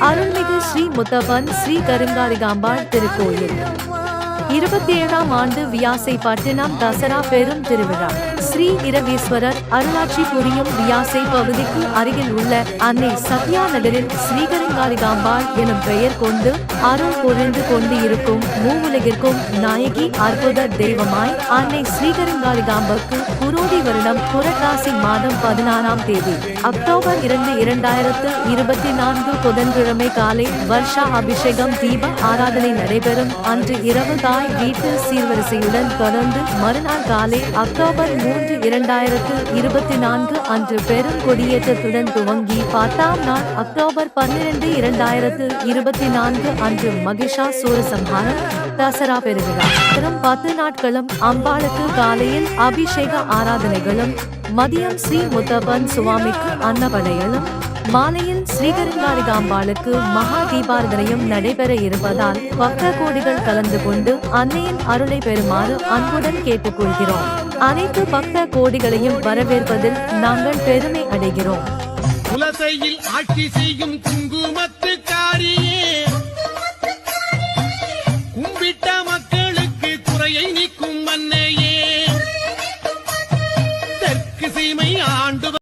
அருள்மிகு ஸ்ரீ முத்தப்பன் ஸ்ரீ கருங்காரிகாம்பாள் திருக்கோயில். இருபத்தி ஏழாம் ஆண்டு வியாசை பட்டினம் தசரா பெரும் திருவிழா. ஸ்ரீ இரவீஸ்வரர் அருளாட்சி புரியும் வியாசை பகுதிக்கு அருகில் உள்ள அன்னை சத்யா நகரில் ஸ்ரீகரங்காரிகாம்பாள் எனும் பெயர் கொண்டு அருள் பொழிந்து கொண்டு இருக்கும் மூவுலகிற்கும் நாயகி அற்புத தெய்வமாய் அன்னை ஸ்ரீகரங்காளிகாம்பக்கு புரோடி வருடம் புரட்டாசி மாதம் பதினாறாம் தேதி அக்டோபர் இரண்டு இரண்டாயிரத்து இருபத்தி நான்கு புதன்கிழமை காலை வர்ஷா அபிஷேகம் தீப ஆராதனை நடைபெறும் அன்று இரவு தாய் வீட்டு சீர்வரிசையுடன் தொடர்ந்து மறுநாள் காலை அக்டோபர் மூன்று இரண்டாயிரத்து இருபத்தி நான்கு அன்று பெரும் கொடியேற்றத்துடன் துவங்கி பத்தாம் நாள் அக்டோபர் பன்னிரண்டு இரண்டாயிரத்து இருபத்தி நான்கு அன்று மகிஷா சூரசம்ஹாரம் தசரா பெறுகிறார் வரும் பத்து நாட்களும் அம்பாளுக்கு காலையில் அபிஷேக ஆராதனைகளும் மதியம் ஸ்ரீ முத்தப்பன் சுவாமிக்கு அன்னவடையலும் மாலையில் ஸ்ரீகரங்காளிகாம்பாளுக்கு மகா தீபாரதனையும் நடைபெற இருப்பதால் பக்த கோடிகள் கலந்து கொண்டு அன்னையின் அருளை பெறுமாறு அன்புடன் கேட்டுக்கொள்கிறோம். அனைத்து பக்த கோடிகளையும் வரவேற்பதில் நாங்கள் பெருமை அடைகிறோம். ஆட்சி செய்யும் குங்குமத்துக்காரி